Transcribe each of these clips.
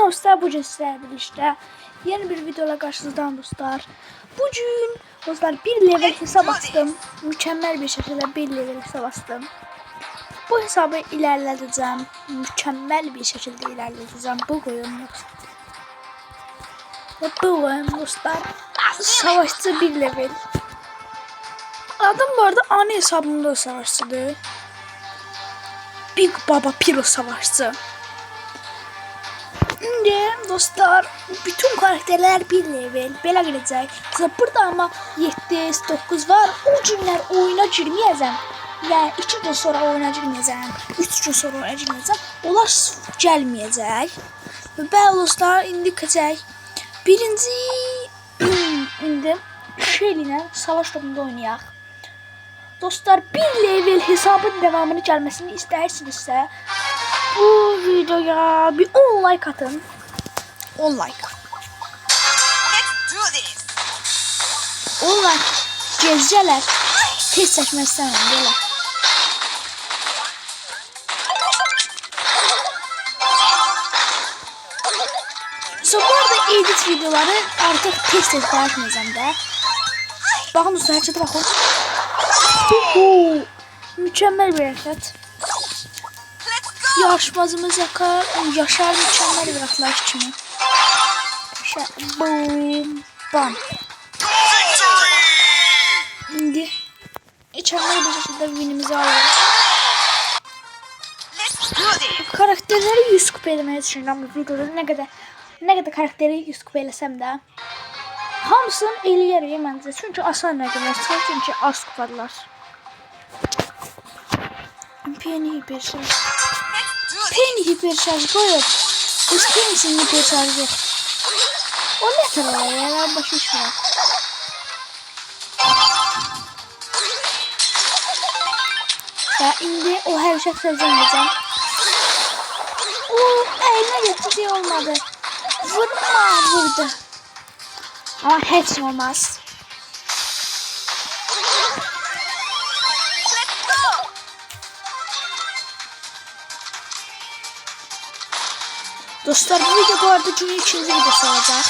dostlar bugün sizlerle birlikte yeni bir videoyla karşınızdayım dostlar. Bugün dostlar bir level hesap açtım. Mükemmel bir şekilde bir level hesap açtım. Bu hesabı ilerleteceğim. Mükemmel bir şekilde ilerleteceğim. Bu oyun Ve bu oyun dostlar savaşçı bir level. Adam bu arada ana hesabımda savaşçıydı. Big Baba Piro savaşçı. Şimdi dostlar bütün karakterler bir level belə gələcək. Mesela burada ama 7, 9 var. O günlər oyuna girməyəcəm. Yəni 2 gün sonra oyuna girməyəcəm. 3 gün sonra oyuna girməyəcəm. Onlar gəlməyəcək. Bəli dostlar indi keçək. Birinci indi Shelly ilə savaş topunda oynayaq. Dostlar bir level hesabın devamını gelmesini istersinizse bu videoya bir 10 like atın. 10 like. Let's do this. 10 like. Gezceler. Test seçmek istemiyorum. Böyle. So, bu arada edit videoları artık test test bırakmayacağım da. Bakın dostlar herkese bakın. Uhu. Mükemmel bir hareket. Yarışmacımız yakar, yaşar mükemmel bir. Yaşar, boom, bam. İndi mükemmel bir şekilde winimizi alıyoruz. Karakterleri 100 kupa eləməyi düşünürəm bu videoda. Nə qədər nə qədər karakteri 100 kupa eləsəm də hamısını eləyərəm məncə. Çünki asan rəqəmlər çıxır, çünki az kupadılar. Let's do this. Penny hiperşarj qoyub. Biz Penny'sin hiperşarj yox. O nə tələyə ya? Ben başa düşmürəm. Ya indi o hərəkət sözləməyəcəm. O əlinə getdi deyə olmadı. Vurma vurdu. Ama nə olmaz. Dostlar bu video bu arada günün ikinci videosu olacak.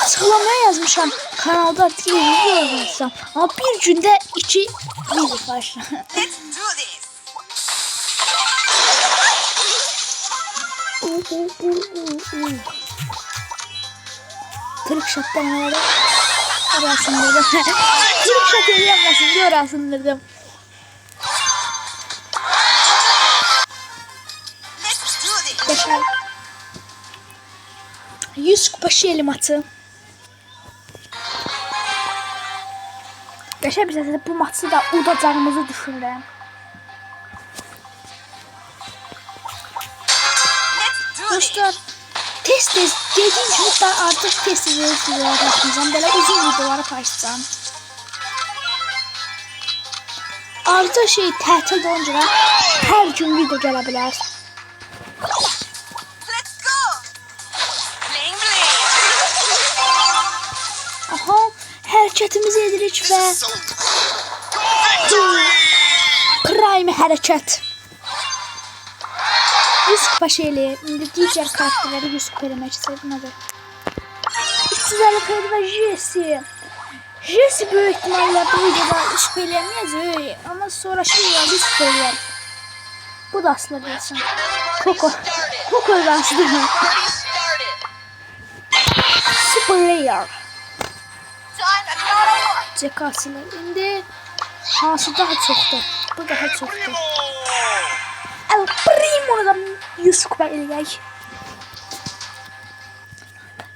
Açıklamaya yazmışam. Kanalda artık yeni video yazmışam. Ama bir günde iki video this. Kırık şat denemeleri. Orasındırdım. Kırık şat eleyemezsin diye orasındırdım. Beşer. 100 kupa şeli maçı. Beşer bir de bu maçı da udacağımızı düşünürəm. Dostlar tez tez dediğim gibi ben artık tez tez videolara başlayacağım. Böyle uzun videolara paylaşacağım. Artık şey tətil olunca her gün video gələ. Hərəkətimizi edirik Victory. prime hərəkət. 100 kupa şeyli. İndi digər karakterləri 100 kupa eləmək istəyirəm. Görə. 350 kredi və Jesse. Jesse böyük ihtimalle bu videoda 3 kupa eləməyəcək. Ama sonra 100 kupa eləyər. Bu da asılı bilsin. Coco. Coco dansı. Party started. Super Layer. Cekasılı. İndi hansı daha çoxdur? Bu daha çoxdur. El Primo'na da 100 kupa eləyək.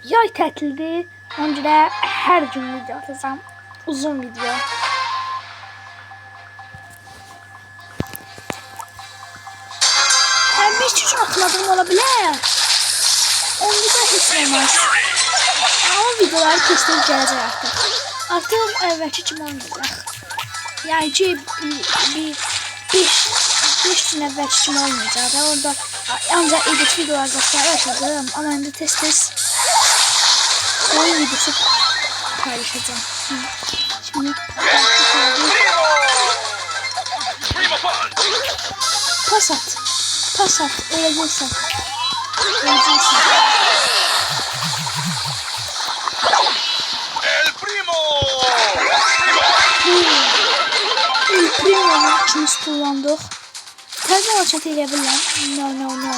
Yay tətildir. Ona görə hər gün video atacağam. Uzun video. Həm bir iki gün atmadığım ola bilər. Onda da heç olmaz. Ama videoları kestirip gələcək artıq. Artıq əvvəlki kimi olmayacaq. Yəni ki, bir, bir, beş, beş gün əvvəlki kimi olmayacaq da. Orada ancaq edit videolarda paylaşacağım. Ama indi tez-tez oyun videosu paylaşacağım. Hı. Şimdi. Pas at. Pas at. Öleceksin. Öleceksin. İkimiz kullandık. Təzə maça elə bilirəm. No, no, no.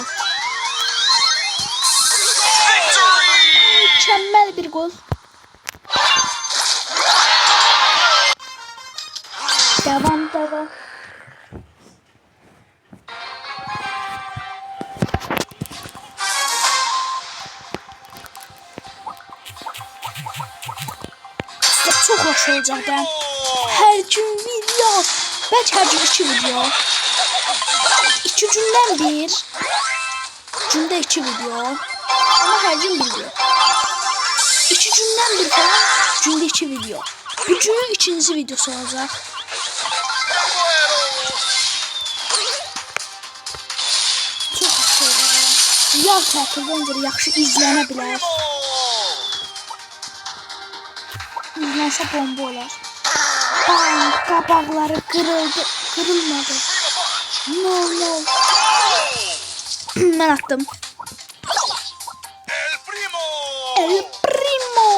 Mükemmel bir gol. Devam devam. Çok hoş olacak ben. Her gün video. Belki her gün iki video. İki günden bir. Günde iki video. Ama her gün bir video. İki günden bir falan günde iki video. Bu günün ikinci videosu olacak. Çok olacak. Yağ tətildən yaxşı izlənə bilər. İzlənsə bomba olar. Bam, qabaqları qırıldı, qırılmadı. No, no. Mən attım. El primo. El primo.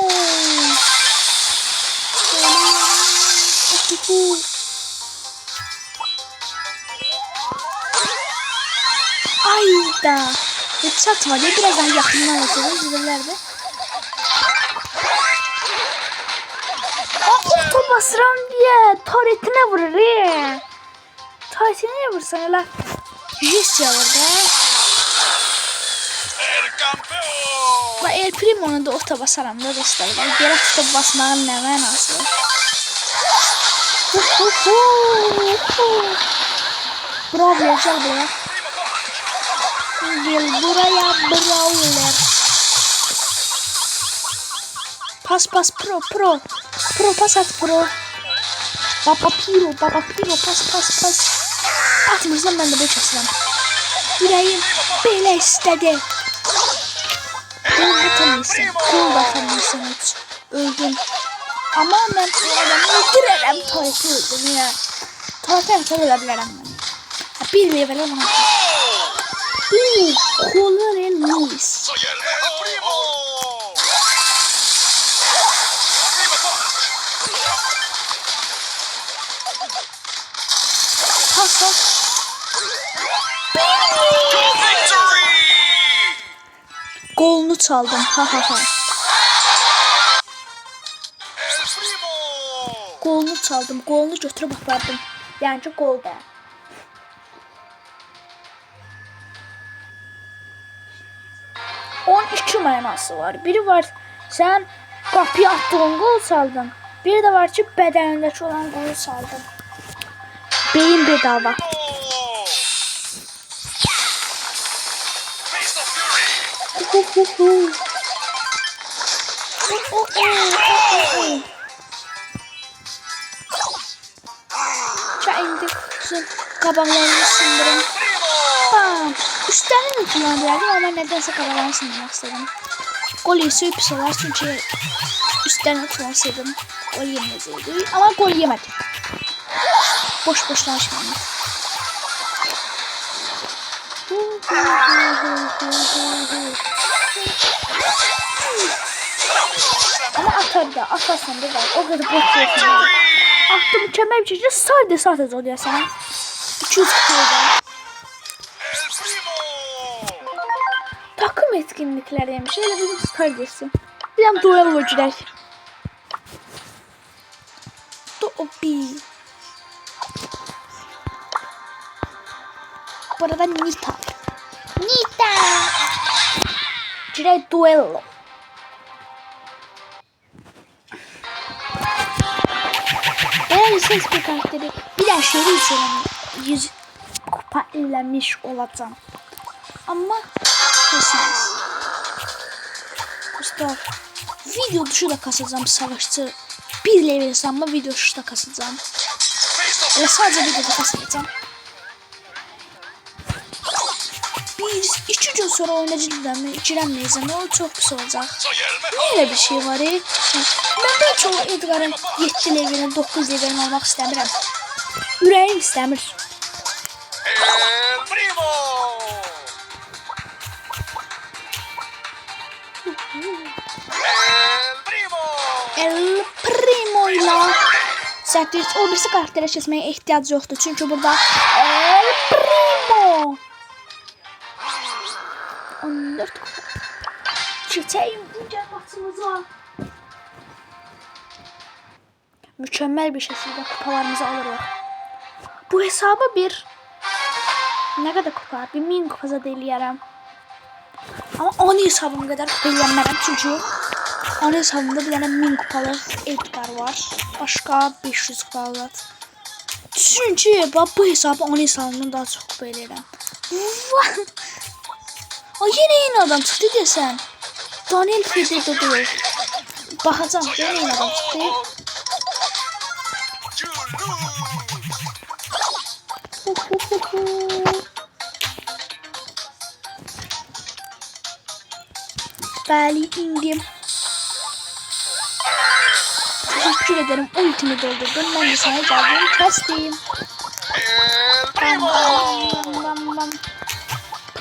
Ayda. Hiç satma diye biraz daha yakından atalım zillerle. Basıram diye taretine vurur ya. Taretine niye vursan öyle? Yüz. El campeón. Bak El Primo'nu da orta basaram da göstereyim. Gerek tutup basmanın ne mənası? Bravo gel buraya. Gel buraya Brawler. Pas pas pro pro. Pro pas at pro. Baba piro baba piro pas pas pas. Atmırsam ben de boş asıram. Yüreğim böyle istedi. Gol atamıyorsun. Gol da atamıyorsun hiç. Öldün. Ama ben bu adamı öldürürüm. Tuvalete öldüm ya. Tuvalete yapsa ölebilirim ben. Ha, bir level ona. Uuu. Colonel Lewis. Çaldım. Ha ha ha. Golunu çaldım. Golunu götürüp apardım. Yani gol. On iki mənası var. Biri var sen kapıya attığın gol çaldın. Bir de var ki bedenindeki olan golü çaldın. Beyin bedava. Çayındı kızım. Kabaklarını sındırın. Bam. Üstlerini kullanabilirdim ama nedense kabaklarını sındırmak istedim. Gol yesi pis olar çünkü üstlerini kullansaydım gol yemezdi. Ama gol yemedim. Boş boş danışmayın. Ama atar da atarsan da var. O kadar. Victory. Attı mükemmel bir şekilde sadece sadece oluyor sana. 200 kiloda. El primo. Takım etkinlikleriymiş. Öyle bizim star desin. Bir duel var gider. Dobi. Burada Nita. Nita. Gider duello. Ben ses bir karakteri bir de şöyle izleyelim. Yüz kupa ilerlemiş olacağım. Ama neyse. İşte video dışı da kasacağım savaşçı. Bir level sanma video dışı da kasacağım. Ve sadece videoda kasacağım. oynayacağız. İç ucu sonra oynayacağız mı? İçiremeyiz ama o çok pis olacak. Böyle bir şey var. Ben daha çok Edgar'ın 7 levelini 9 levelini olmak istəmirəm. Ürəyim istəmir. El Primo ilə səhv o birisi karakterə keçməyə ehtiyac yoxdur. Çünki burada El Primo 14 Çiçeğim güncel maçımıza. Mükemmel bir şekilde kupalarımızı alırız. Bu hesabı bir ne kadar kupa? Bir min kupa eləyərəm. Ama 10 hesabım kadar kupa eləyənmərəm. Çünki 10 hesabımda bir tane min kupalı Edgar var. Başka 500 kupalı. Çünkü bak bu hesabı 10 hesabımdan daha çok kupa eləyərəm. Ay yine yeni adam çıktı desen. Daniel Feder'de değil. Bakacağım yine yeni adam çıktı. Bəli, indim. Teşekkür ederim. Ultimi doldurdun. Ben de sana geldim. Kestim. Bam primo. bam bam bam.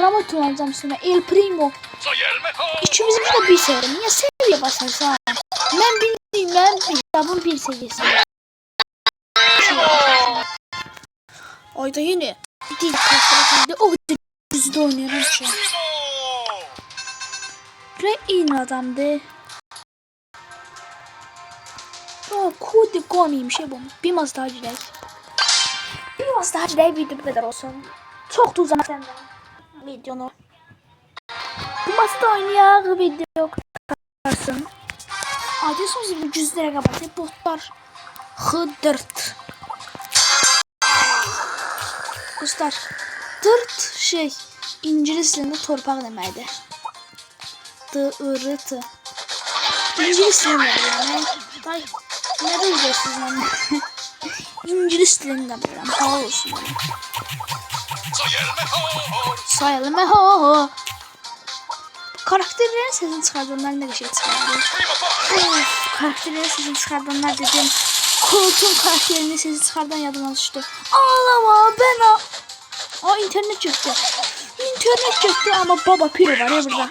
Promotum alacağım sana. El Primo. İkimizin de bir seviye. Niye seviye basarsan? Ben bildiğim ben hesabın bir seviyesi. Ayda yine. Kalktıracağım. O yüzde oynuyorum ki. Primo. Ve iyi adamdı. O kudi komiyim şey bu. Bir maz daha gidelim. Bir maz daha gidelim video bu kadar olsun. Çok da uzak senden. Videonu. Bu masada oynayan video kaparsın. Adresimiz gibi cüzlere kapatı botlar. Hıdırt. Kuşlar. Dırt şey İngiliz dilinde torpaq deməkdir. Dı-ırı-tı. İngiliz dilində bilirəm. Ay, nə deyəcəksiniz mənə? İngiliz dilində bilirəm. Sağ olsun. Soy el mejor. Sayalım ha ha. Karakterlerin sesini çıkardanlar ne bir şey çıkardı. Of, karakterlerin sesini çıkardanlar dedim. Koltuğun karakterinin sesini çıkardan yadıma düştü. Ağlama ben a... Aa internet çöktü. İnternet çöktü ama baba piri var ya burada.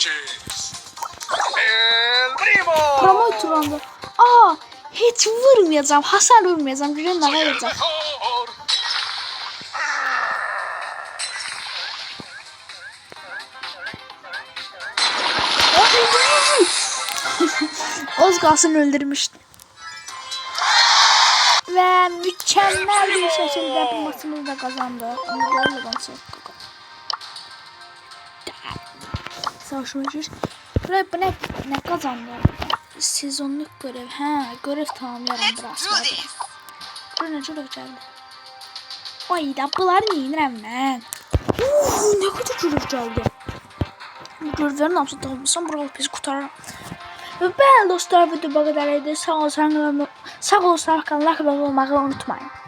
Promo turandı. Aa hiç vurmayacağım. Hasar vurmayacağım. Güzel ne Soy kalsın öldürmüştü. Ve mükemmel bir şekilde bu maçımızı da kazandı. Ama olmadan. Savaşmışız. Ve bu ne, ne kazandı? Sezonluk görev. Ha, görev tamamlayalım biraz. this. Buraya çok geldi. Ay da bunlar neyinirəm mən? Uf, ne kadar görev geldi. Bu görevlerin hamısı dağılmışsam buralı pis kurtarırım. Ve bəli dostlar video bu qədər idi. Sağ olun, sağ olun, sağ olun, kanala abone olmayı unutmayın.